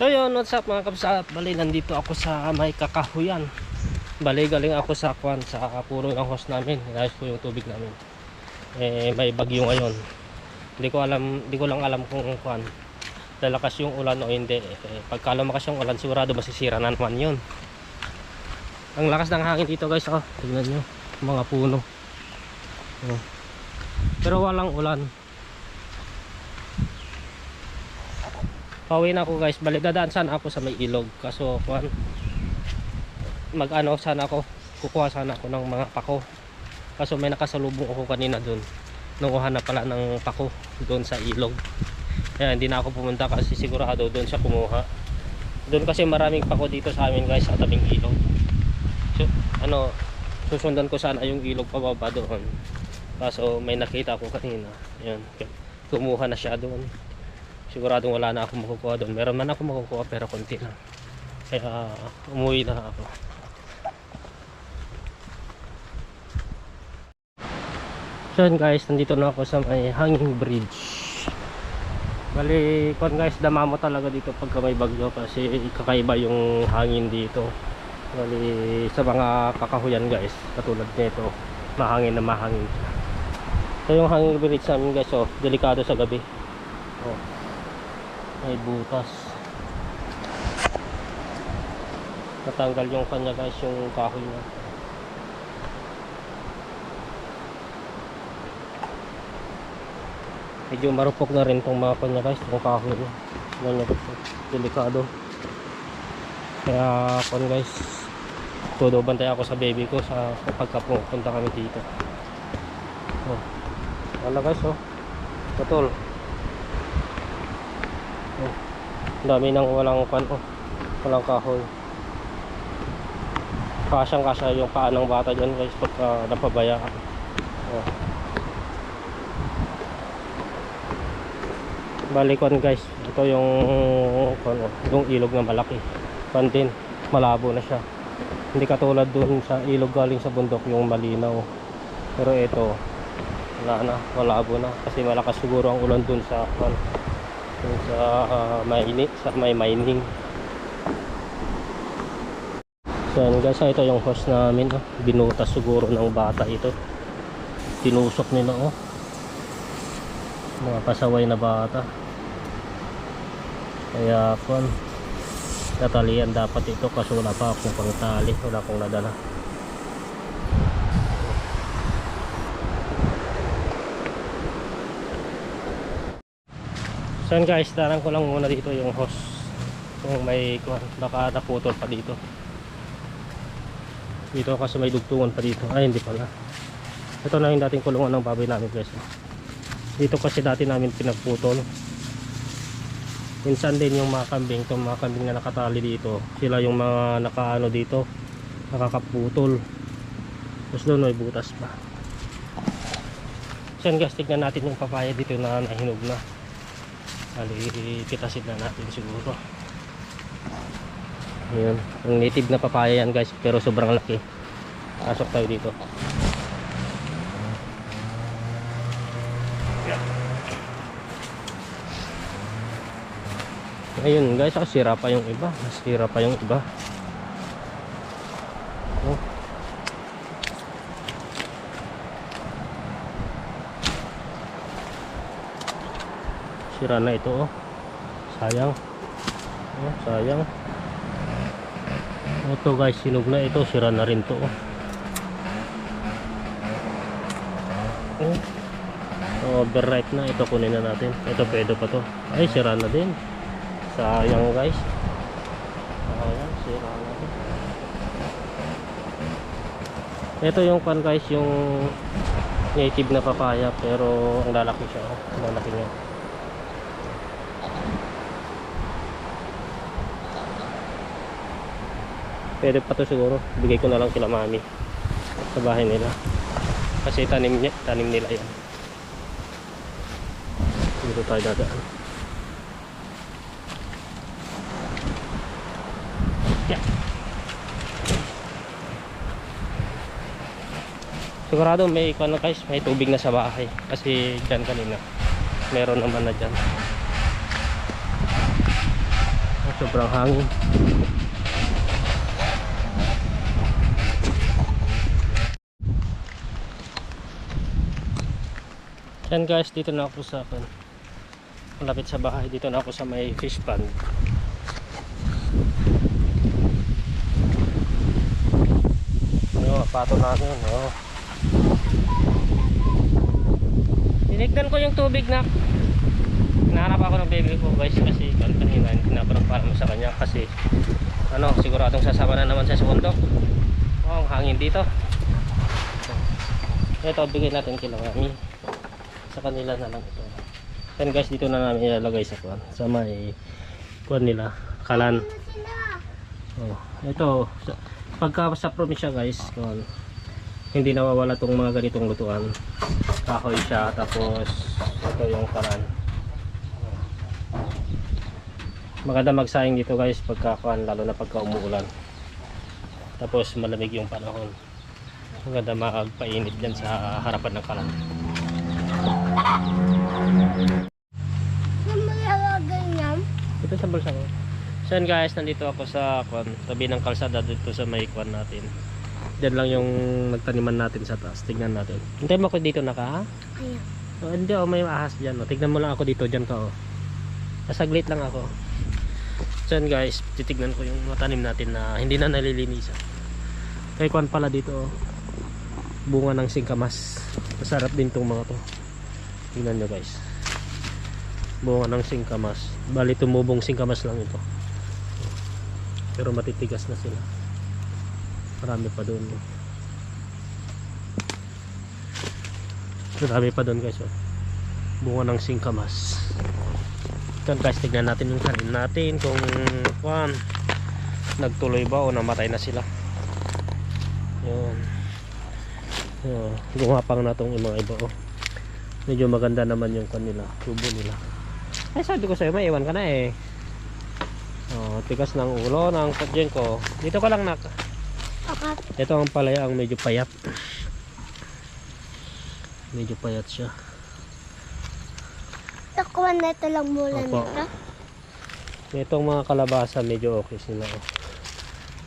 So yun, what's up mga kapsat? Bali, nandito ako sa may kakahuyan. Bali, galing ako sa kwan, sa puno ng host namin. Inayos ko yung tubig namin. Eh, may bagyo ngayon. Hindi ko alam, hindi ko lang alam kung kwan. Lalakas yung ulan o hindi. Eh, pagka lumakas yung ulan, sigurado masisira na naman yun. Ang lakas ng hangin dito guys, oh. Tignan nyo, mga puno. Oh. Pero walang ulan. Pauwi na ako guys. Balik dadaan sana ako sa may ilog. Kaso kuan mag ano sana ako. Kukuha sana ako ng mga pako. Kaso may nakasalubong ako kanina doon. Nanguha na pala ng pako doon sa ilog. Kaya hindi na ako pumunta kasi sigurado doon siya kumuha. Doon kasi maraming pako dito sa amin guys sa tabing ilog. So, ano susundan ko sana yung ilog pababa doon. Kaso may nakita ako kanina. Yun. Kumuha na siya doon siguradong wala na ako makukuha doon. Meron man ako makukuha pero konti lang. Kaya umuwi na ako. So guys nandito na ako sa may hanging bridge. Bali kon guys damamo talaga dito pagka may bagyo kasi kakaiba yung hangin dito. Bali sa mga kakahuyan guys katulad nito mahangin na mahangin so yung hanging bridge namin guys oh delikado sa gabi. Oh may butas. Natanggal yung kanya guys yung kahoy niya. Medyo marupok na rin tong mga kanya guys itong kahoy niya. Ganyan delikado. Kaya kon guys todo bantay ako sa baby ko sa pagka pupunta kami dito. Oh. Wala guys oh. Patol Oh. Ang dami nang walang pan oh. Walang kahoy. Kasyang kasya yung paa ng bata dyan guys pagka napabayaan. Oh. Balikon guys. Ito yung kwan, oh, yung ilog na malaki. Pan din. Malabo na siya. Hindi katulad dun sa ilog galing sa bundok yung malinaw. Pero ito wala na, malabo na kasi malakas siguro ang ulan dun sa dun sa uh, mining, sa may mining. So yan guys, ito yung host namin. Oh. Binutas siguro ng bata ito. Tinusok nila oh. Mga pasaway na bata. Kaya kwan, tatalian dapat ito kasi wala pa akong pangtali. Wala akong nadala. So yun guys, darang ko lang muna dito yung hose kung may baka naputol pa dito. Dito kasi may dugtungan pa dito. Ay hindi pala. Ito na yung dating kulungan ng baboy namin guys. Dito kasi dati namin pinagputol. Minsan din yung mga kambing itong mga kambing na nakatali dito sila yung mga nakaano dito nakakaputol. Tapos doon may butas pa. So yun guys tignan natin yung papaya dito na nahinog na Bali, kitasid na natin siguro. Ayan. Ang native na papaya yan guys, pero sobrang laki. Pasok tayo dito. Ayun guys, sira pa yung iba. Sira pa yung iba. Sira na ito oh. Sayang. Oh, sayang. Ito guys sinog na ito sira na rin to oh. oh. overripe na ito kunin na natin. Ito pwede pa to. Ay sira na din. Sayang guys. Sayang sira na ito yung pan guys yung native na papaya pero ang lalaki siya oh. ang lalaki niya pwede pa to siguro. Bigay ko na lang kila mami. Sa bahay nila. Kasi tanim, niya, tanim nila yan. Dito tayo dadaan. Yeah. sigurado may ikaw na guys may tubig na sa bahay. Kasi dyan kanina meron naman na dyan. Sobrang hangin yan guys dito na ako sa akin malapit sa bahay dito na ako sa may fish pond ano pato natin oh. tinignan ko yung tubig na Hinahanap ako ng baby ko guys kasi kan kanina tinaparang para mo sa kanya kasi ano siguradong sasama na naman sa bundok. Oh, ang hangin dito. Ito bigay natin kila mami. Sa kanila na lang ito. Then guys dito na namin ilalagay sa kuan sa may kuan nila kalan. Oh, ito sa, pagka sa probinsya guys kuan hindi nawawala tong mga ganitong lutuan. Kahoy siya tapos ito yung kalan maganda magsayang dito guys pagkakuan lalo na pagka umuulan tapos malamig yung panahon maganda makagpainit dyan sa harapan ng kalan Saan mo ilalagay niyan? Ito sa bulsa ko. So yan guys nandito ako sa kwan tabi ng kalsada dito sa may kwan natin. Dyan lang yung nagtaniman natin sa taas. Tignan natin. Hintay mo ako dito naka Ayan. oh, hindi oh may ahas dyan oh. tignan mo lang ako dito dyan ka oh. Nasaglit lang ako. So yan guys titignan ko yung mga tanim natin na hindi na nalilinisan. Kay kwan pala dito oh. bunga ng singkamas. Masarap din tong mga to tingnan nyo guys. Bunga ng singkamas. Bali tumubong singkamas lang ito. Pero matitigas na sila. Marami pa doon. Marami pa doon guys oh. bunga ng singkamas. Ito guys tignan natin yung kanin natin kung kwan nagtuloy ba o namatay na sila. Yun. Yun. Gumapang na tong mga iba oh. Medyo maganda naman yung kanila tubo nila ay sabi ko sa'yo may iwan ka na eh oh, tigas ng ulo ng kutyen ko dito ka lang nak ito ang palaya ang medyo payat medyo payat siya Takuan na ito lang mula Opo. nito. itong mga kalabasa medyo okay sila oh.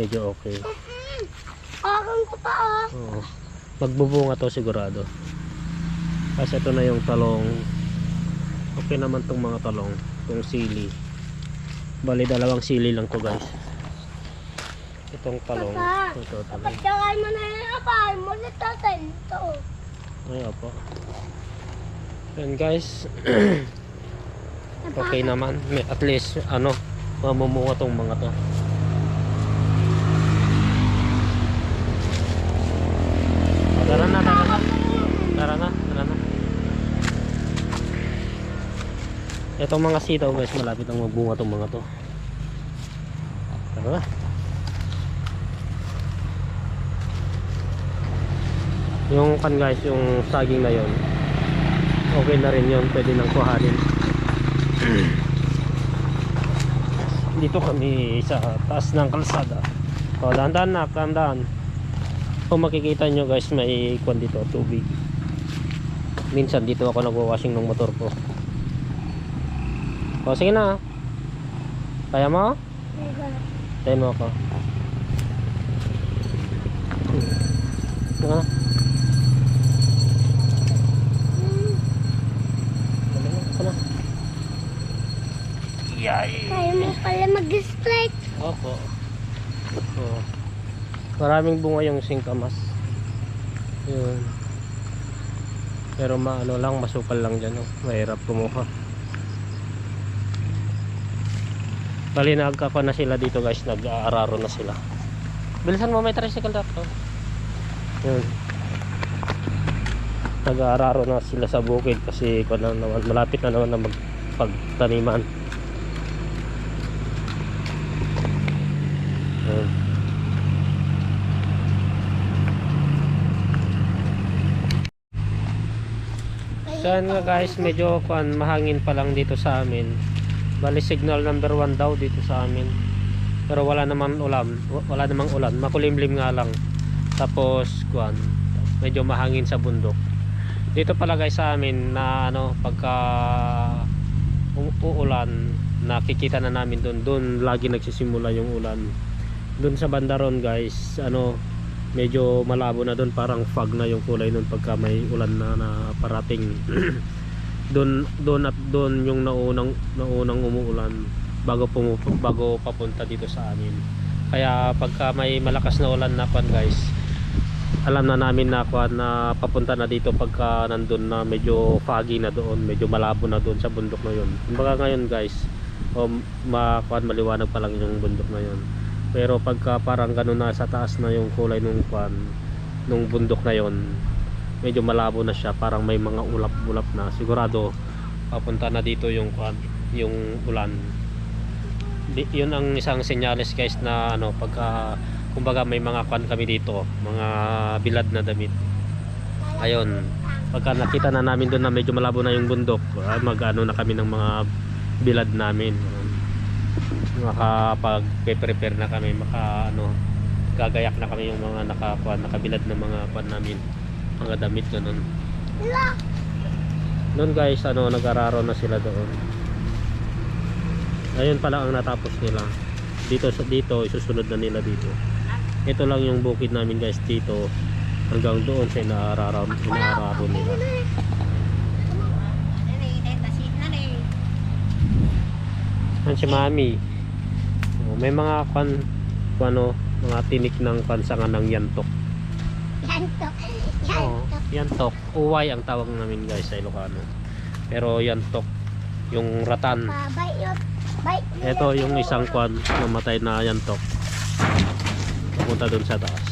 medyo okay Akin ko pa oh. Magbubunga to sigurado. Kasi ito na yung talong. Okay naman tong mga talong. Itong sili. Bali dalawang sili lang to guys. Itong talong. Papa. Ito talong. Pagkakay mo na yung apay mo na tatay. Ay opo. Yan guys. okay naman. May, at least ano. Mamumunga tong mga to. Tara na, tara na. Tara na, tara na. Itong mga sitaw guys, malapit ang magbunga tong mga to. Tara. Yung kan guys, yung saging na yon. Okay na rin yon, pwede nang kuhanin. Dito kami sa taas ng kalsada. O, dahan-dahan na, dahan-dahan. Kung makikita nyo guys, may kwan dito, tubig. Minsan dito ako nagwa-washing ng motor ko. O, sige na. Kaya mo? Tayo mo ako. Ako na. Yay! Kaya mo pala mag-split. Opo. Oo. Maraming bunga yung singkamas. Yun. Pero maano lang, masukal lang dyan. Oh. Mahirap kumuha. Bali nagkaka na sila dito guys. Nag-aararo na sila. Bilisan mo may tricycle. Oh. Yun. Nag-aararo na sila sa bukid kasi ano naman, malapit na naman na magpagtaniman. Yun. Nga guys, medyo kuan mahangin pa lang dito sa amin. Bali signal number 1 daw dito sa amin. Pero wala naman ulan, wala namang ulan, makulimlim nga lang. Tapos kuan, medyo mahangin sa bundok. Dito pala guys sa amin na ano pagka uulan, nakikita na namin doon doon lagi nagsisimula yung ulan doon sa banda ron guys ano medyo malabo na doon parang fog na yung kulay noon pagka may ulan na, na parating doon doon at doon yung naunang naunang umuulan bago pumup bago papunta dito sa amin. Kaya pagka may malakas na ulan na kwan guys alam na namin na kwan na papunta na dito pagka nandun na medyo foggy na doon medyo malabo na doon sa bundok na yun. Kumbaga ngayon guys o makuan maliwanag pa lang yung bundok na yun. Pero pagka parang ganun na sa taas na yung kulay nung kwan nung bundok na yon medyo malabo na siya parang may mga ulap-ulap na. Sigurado papunta na dito yung kwan yung ulan. Di, yun ang isang senyales guys na ano pagka kumbaga may mga kwan kami dito mga bilad na damit. Ayun pagka nakita na namin doon na medyo malabo na yung bundok ah, mag ano na kami ng mga bilad namin. Makapag prepare na kami maka ano gagayak na kami yung mga nakakuan nakabilad na mga kuan namin mga damit ganun La! noon guys ano nag-araro na sila doon ayun pala ang natapos nila dito sa dito isusunod na nila dito ito lang yung bukid namin guys dito hanggang doon sa inaararo inaararo nila Yan si Mami. Oh, may mga kan ano, mga tinik ng pansangan ng yantok. Yantok. Oh, Yantok. Uway ang tawag namin guys sa Ilocano. Pero yantok yung ratan. Ito yung isang kwan namatay na yantok. Pupunta dun sa taas.